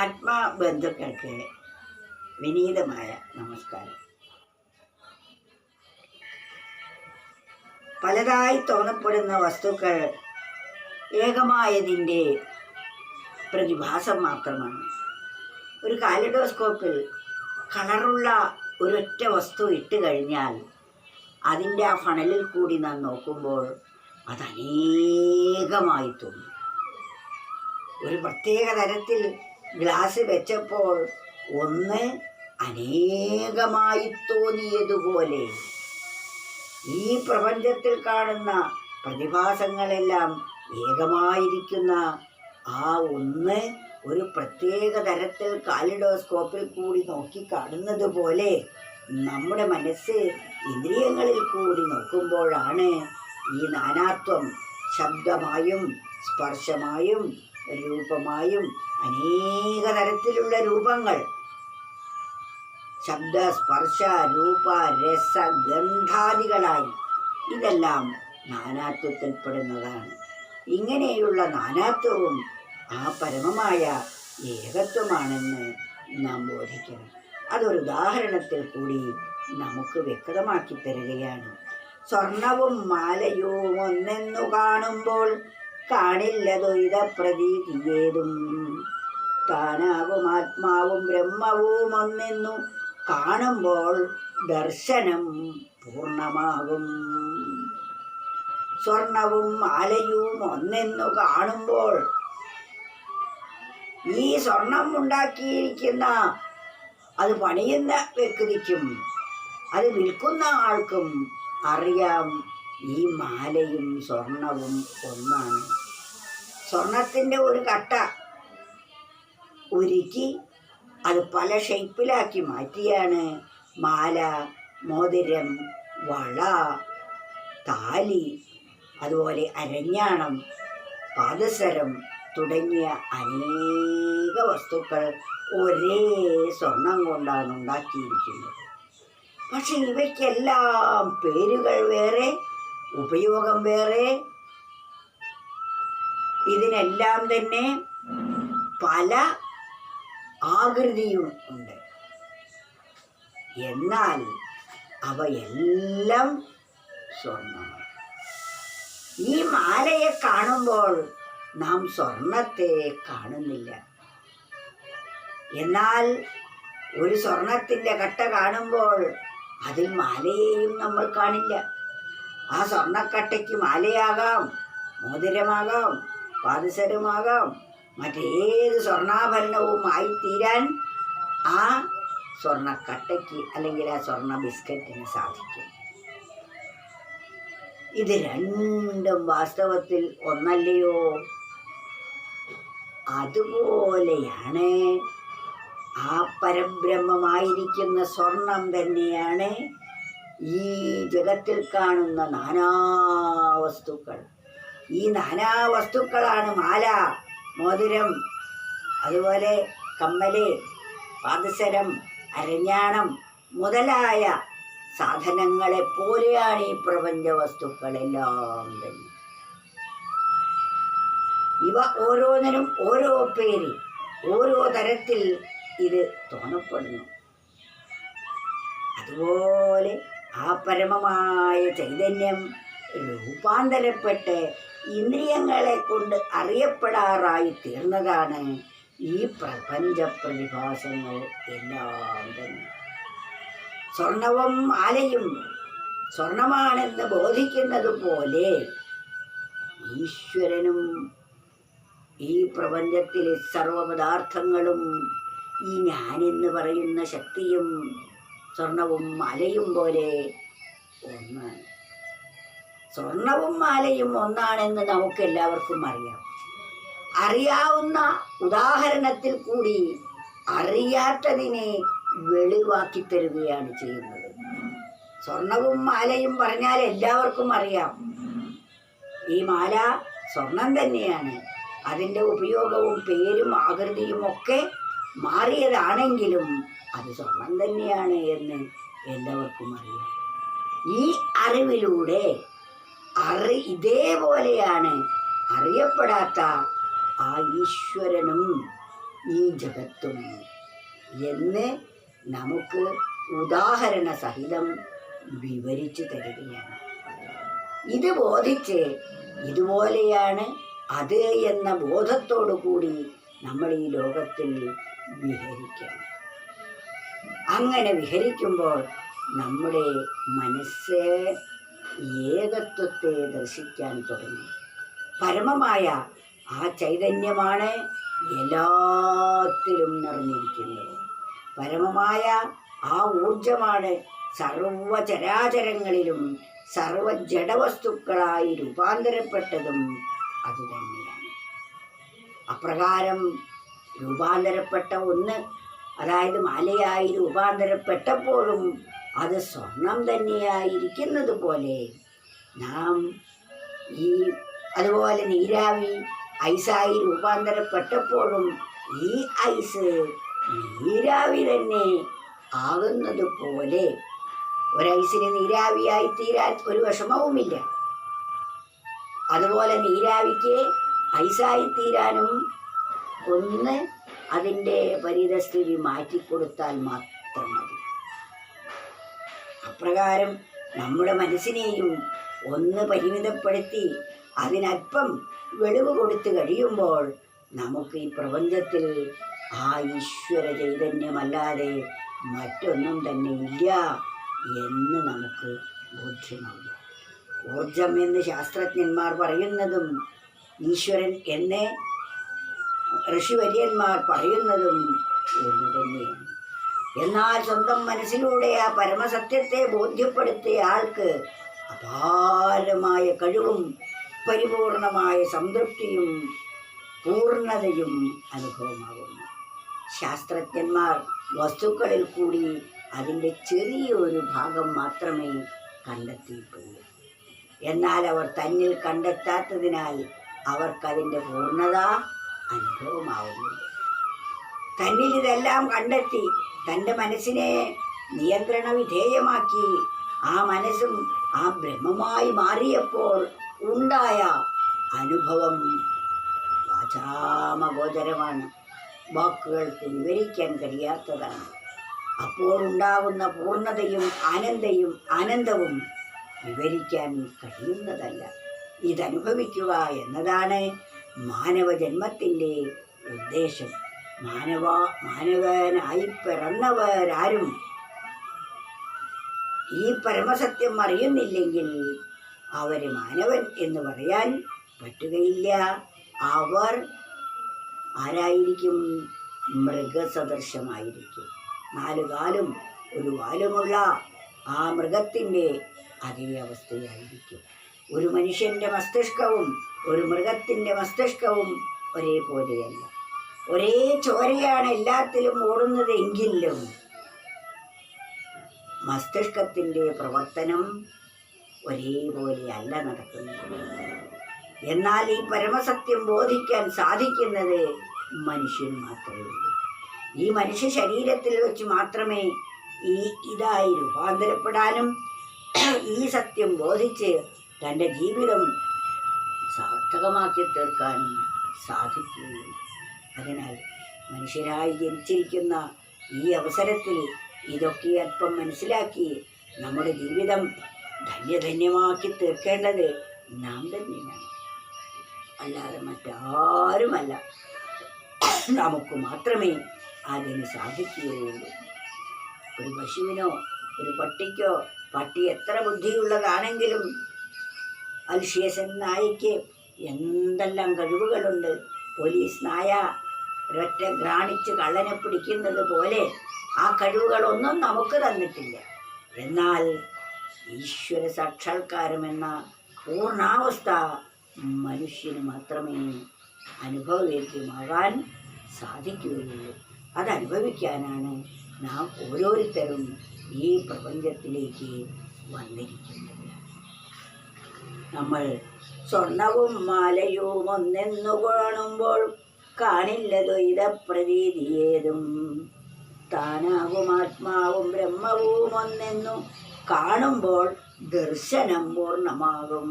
ആത്മബന്ധുക്കൾക്ക് വിനീതമായ നമസ്കാരം. പലതായി തോന്നപ്പെടുന്ന വസ്തുക്കൾ ഏകമായതിന്റെ പ്രതിഭാസം മാത്രമാണ്. ഒരു കാലിഡോസ്കോപ്പിൽ കളറുള്ള ഒരൊറ്റ വസ്തു ഇട്ട് കഴിഞ്ഞാൽ അതിന്റെ ആ ഫണലിൽ കൂടി നാം നോക്കുമ്പോൾ അത് അനേകമായി തോന്നും. ഒരു പ്രത്യേക തരത്തിൽ ഗ്ലാസ് വെച്ചപ്പോൾ ഒന്ന് അനേകമായി തോന്നിയതുപോലെ. ഈ പ്രപഞ്ചത്തിൽ കാണുന്ന പ്രതിഭാസങ്ങളെല്ലാം ഏകമായിരിക്കുന്ന ആ ഒന്ന് ഒരു പ്രത്യേക തരത്തിൽ കാലിഡോസ്കോപ്പിൽ കൂടി നോക്കി കാണുന്നത് പോലെ നമ്മുടെ മനസ്സ് ഇന്ദ്രിയങ്ങളിൽ കൂടി നോക്കുമ്പോഴാണ് ഈ നാനാത്വം ശബ്ദമായും സ്പർശമായും രൂപമായും അനേക തരത്തിലുള്ള രൂപങ്ങൾ. ശബ്ദ സ്പർശ രൂപ രസ ഗന്ധാദികളായി ഇതെല്ലാം നാനാത്വത്തിൽപ്പെടുന്നതാണ്. ഇങ്ങനെയുള്ള നാനാത്വവും ആ പരമമായ ഏകത്വമാണെന്ന് നാം ബോധിക്കണം. അതൊരു ഉദാഹരണത്തിൽ കൂടി നമുക്ക് വ്യക്തമാക്കി തരികയാണ്. സ്വർണവും മാലയും ഒന്നെന്നു കാണുമ്പോൾ കാണില്ല ദ്വൈത പ്രതീതിയേതും താനാവും ആത്മാവും ബ്രഹ്മവും ഒന്നെന്നു കാണുമ്പോൾ ദർശനം പൂർണമാകും സ്വർണവും മാലയും ഒന്നെന്നു കാണുമ്പോൾ ഈ സ്വർണം ഉണ്ടാക്കിയിരിക്കുന്ന അത് പണിയുന്ന വ്യക്തിക്കും അത് വിൽക്കുന്ന ആൾക്കും അറിയാം ഈ മാലയും സ്വർണവും ഒന്നാണ്. സ്വർണത്തിന്റെ ഒരു കട്ട ഉരുക്കി അത് പല ഷേപ്പിലാക്കി മാറ്റിയാണ്. മാല മോതിരം വള താലി അതുപോലെ അരഞ്ഞാണം പാദസരം തുടങ്ങിയ അനേക വസ്തുക്കൾ ഒരേ സ്വർണം കൊണ്ടാണ് ഉണ്ടാക്കിയിരിക്കുന്നത്. പക്ഷെ ഇവയ്ക്കെല്ലാം പേരുകൾ വേറെ ഉപയോഗം വേറെ. ഇതിനെല്ലാം തന്നെ പല ആകൃതിയും ഉണ്ട്. എന്നാൽ അവയെല്ലാം സ്വർണമാണ് ഈ മാലയെ കാണുമ്പോൾ നാം സ്വർണത്തെ കാണുന്നില്ല. എന്നാൽ ഒരു സ്വർണത്തിന്റെ കട്ട കാണുമ്പോൾ അതിൽ മാലയെയും നമ്മൾ കാണില്ല. ആ സ്വർണക്കട്ടയ്ക്ക് മാലയാകാം മോതിരമാകാം പാദസരമാകാം. മറ്റേത് സ്വർണാഭരണവും ആയിത്തീരാൻ ആ സ്വർണക്കട്ടയ്ക്ക് അല്ലെങ്കിൽ ആ സ്വർണ ബിസ്ക്കറ്റിന് സാധിക്കും. ഇത് രണ്ടും വാസ്തവത്തിൽ ഒന്നല്ലയോ? അതുപോലെയാണ് ആ പരബ്രഹ്മമായിരിക്കുന്ന സ്വർണം തന്നെയാണ് ഈ ജഗത്തിൽ കാണുന്ന നാനാവസ്തുക്കൾ ഈ നാനാവസ്തുക്കളാണ് മാല മോതിരം അതുപോലെ കമ്മൽ പാദസരം അരഞ്ഞാണം മുതലായ സാധനങ്ങളെ പോലെയാണ് ഈ പ്രപഞ്ച വസ്തുക്കളെല്ലാം തന്നെ. ഇവ ഓരോന്നിനും ഓരോ പേര് ഓരോ തരത്തിൽ ഇത് തോന്നപ്പെടുന്നു. അതുപോലെ ആ പരമമായ ചൈതന്യം രൂപാന്തരപ്പെട്ട് ഇന്ദ്രിയങ്ങളെ കൊണ്ട് അറിയപ്പെടാറായി തീർന്നതാണ് ഈ പ്രപഞ്ച പ്രതിഭാസങ്ങൾ എല്ലാം തന്നെ. സ്വർണവും മാലയും സ്വർണമാണെന്ന് ബോധിക്കുന്നത് പോലെ ഈശ്വരനും ഈ പ്രപഞ്ചത്തിലെ സർവപദാർത്ഥങ്ങളും ഈ ഞാനെന്ന് പറയുന്ന ശക്തിയും സ്വർണവും മാലയും പോലെ ഒന്നാണ് സ്വർണവും മാലയും ഒന്നാണെന്ന് നമുക്ക് എല്ലാവർക്കും അറിയാം. അറിയാവുന്ന ഉദാഹരണത്തിൽ കൂടി അറിയാത്തതിനെ വെളിവാക്കി തരുകയാണ് ചെയ്യുന്നത്. സ്വർണവും മാലയും പറഞ്ഞാൽ എല്ലാവർക്കും അറിയാം. ഈ മാല സ്വർണം തന്നെയാണ്. അതിന്റെ ഉപയോഗവും പേരും ആകൃതിയും ഒക്കെ മാറിയതാണെങ്കിലും അത് സ്വർണം തന്നെയാണ് എന്ന് എല്ലാവർക്കും അറിയാം. ഈ അറിവിലൂടെ അറി ഇതേപോലെയാണ് അറിയപ്പെടാത്ത ആ ഈശ്വരനും ഈ ജഗത്തും. എന്ന് നമുക്ക് ഉദാഹരണ സഹിതം വിവരിച്ചു തരികയാണ്. ഇത് ബോധിച്ച് ഇതുപോലെയാണ് അത് എന്ന ബോധത്തോടു കൂടി നമ്മൾ ഈ ലോകത്തിൽ വിഹരിക്കണം. അങ്ങനെ വിഹരിക്കുമ്പോൾ നമ്മുടെ മനസ്സ് ഏകത്വത്തെ ദർശിക്കാൻ തുടങ്ങി. പരമമായ ആ ചൈതന്യമാണ് എല്ലാത്തിലും നിറഞ്ഞിരിക്കുന്നത്. പരമമായ ആ ഊർജമാണ് സർവചരാചരങ്ങളിലും സർവ ജഡവസ്തുക്കളായി രൂപാന്തരപ്പെട്ടതും അതുതന്നെയാണ്. അപ്രകാരം രൂപാന്തരപ്പെട്ട ഒന്ന് അതായത് മാലയായി രൂപാന്തരപ്പെട്ടപ്പോഴും അത് സ്വർണം തന്നെയായിരിക്കുന്നത് പോലെ നാം ഈ അതുപോലെ നീരാവി ഐസായി രൂപാന്തരപ്പെട്ടപ്പോഴും ഈ ഐസ് നീരാവി തന്നെ ആകുന്നത് പോലെ. ഒരൈസിന് നീരാവിയായി തീരാൻ ഒരു വിഷമവുമില്ല. അതുപോലെ നീരാവിക്ക് ഐസായി തീരാനും ഒന്ന് അതിന്റെ പരിതസ്ഥിതി മാറ്റിക്കൊടുത്താൽ മാത്രം മതി. അപ്രകാരം നമ്മുടെ മനസ്സിനെയും ഒന്ന് പരിമിതപ്പെടുത്തി അതിനല്പം വെളിവ് കൊടുത്തു കഴിയുമ്പോൾ നമുക്ക് ഈ പ്രപഞ്ചത്തിൽ ആ ഈശ്വര ചൈതന്യമല്ലാതെ മറ്റൊന്നും തന്നെ ഇല്ല എന്ന് നമുക്ക് ബോധ്യമാകും. ഊർജം എന്ന് ശാസ്ത്രജ്ഞന്മാർ പറയുന്നതും ഈശ്വരൻ എന്ന് ഋഷിവര്യന്മാർ പറയുന്നതും ഒന്ന് തന്നെയാണ് എന്നാൽ സ്വന്തം മനസ്സിലൂടെ ആ പരമസത്യത്തെ ബോധ്യപ്പെടുത്തിയ ആൾക്ക് അപാരമായ കഴിവും പരിപൂർണമായ സംതൃപ്തിയും പൂർണതയും അനുഭവമാകുന്നു. ശാസ്ത്രജ്ഞന്മാർ വസ്തുക്കളിൽ കൂടി അതിന്റെ ചെറിയൊരു ഭാഗം മാത്രമേ കണ്ടെത്തിയിട്ടുള്ളൂ. എന്നാൽ അവർ തന്നിൽ കണ്ടെത്താത്തതിനാൽ അവർക്കതിന്റെ പൂർണത അനുഭവമാവുന്നില്ല തന്നിൽ ഇതെല്ലാം കണ്ടെത്തി തന്റെ മനസ്സിനെ നിയന്ത്രണ വിധേയമാക്കി ആ മനസ്സും ആ ബ്രഹ്മമായി മാറിയപ്പോൾ ഉണ്ടായ അനുഭവം വാചാമഗോചരമാണ്. വാക്കുകൾക്ക് വിവരിക്കാൻ കഴിയാത്തതാണ്. അപ്പോൾ ഉണ്ടാകുന്ന പൂർണതയും ആനന്ദയും ആനന്ദവും വിവരിക്കാൻ കഴിയുന്നതല്ല. ഇതനുഭവിക്കുക എന്നതാണ് മാനവജന്മത്തിന്റെ ഉദ്ദേശം. മാനവ മാനവനായി പിറന്നവരാരും ഈ പരമസത്യം അറിയുന്നില്ലെങ്കിൽ അവർ മാനവൻ എന്ന് പറയാൻ പറ്റുകയില്ല. അവർ ആരായിരിക്കും? മൃഗസദൃശമായിരിക്കും. നാല് കാലും ഒരു വാലുമുള്ള ആ മൃഗത്തിന്റെ അതേ അവസ്ഥയായിരിക്കും. ഒരു മനുഷ്യന്റെ മസ്തിഷ്കവും ഒരു മൃഗത്തിന്റെ മസ്തിഷ്കവും ഒരേപോലെയല്ല. ഒരേ ചോരയാണ് എല്ലാത്തിലും ഓടുന്നത് എങ്കിലും മസ്തിഷ്കത്തിന്റെ പ്രവർത്തനം ഒരേപോലെയല്ല നടക്കുന്നത്. എന്നാൽ ഈ പരമസത്യം ബോധിക്കാൻ സാധിക്കുന്നത് മനുഷ്യൻ മാത്രമേ ഉള്ളൂ ഈ മനുഷ്യ ശരീരത്തിൽ വെച്ച് മാത്രമേ ഈ ഇതായി രൂപാന്തരപ്പെടാനും ഈ സത്യം ബോധിച്ച് തന്റെ ജീവിതം സാർത്ഥകമാക്കി തീർക്കാനും സാധിക്കുകയും അതിനാൽ മനുഷ്യരായി ജനിച്ചിരിക്കുന്ന ഈ അവസരത്തിൽ ഇതൊക്കെ അല്പം മനസ്സിലാക്കി നമ്മുടെ ജീവിതം ധന്യധന്യമാക്കി തീർക്കേണ്ടത് നാം തന്നെയാണ്. അല്ലാതെ മറ്റാരുമല്ല. നമുക്ക് മാത്രമേ അതിന് സാധിക്കുകയുള്ളൂ. ഒരു പശുവിനോ ഒരു പട്ടിക്കോ പട്ടി എത്ര ബുദ്ധിയുള്ളതാണെങ്കിലും അൽഷിയസൻ നായയ്ക്ക് എന്തെല്ലാം കഴിവുകളുണ്ട്? പോലീസ് നായ ഒരൊറ്റ ഗ്രാണിച്ച് കള്ളനെ പിടിക്കുന്നത് പോലെ ആ കഴിവുകളൊന്നും നമുക്ക് തന്നിട്ടില്ല. എന്നാൽ ഈശ്വര സാക്ഷാത്കാരമെന്ന പൂർണാവസ്ഥ മനുഷ്യന് മാത്രമേ അനുഭവവേദ്യമാകാൻ സാധിക്കുകയുള്ളൂ. അതനുഭവിക്കാനാണ് നാം ഓരോരുത്തരും ഈ പ്രപഞ്ചത്തിലേക്ക് വന്നിരിക്കുന്നത്. നമ്മൾ സ്വർണവും മാലയും ഒന്നെന്നു കാണുമ്പോൾ കാണില്ല ദ്വൈതപ്രതീതിയേതും താനാവും ആത്മാവും ബ്രഹ്മവും ഒന്നെന്നു കാണുമ്പോൾ ദർശനം പൂർണമാകും.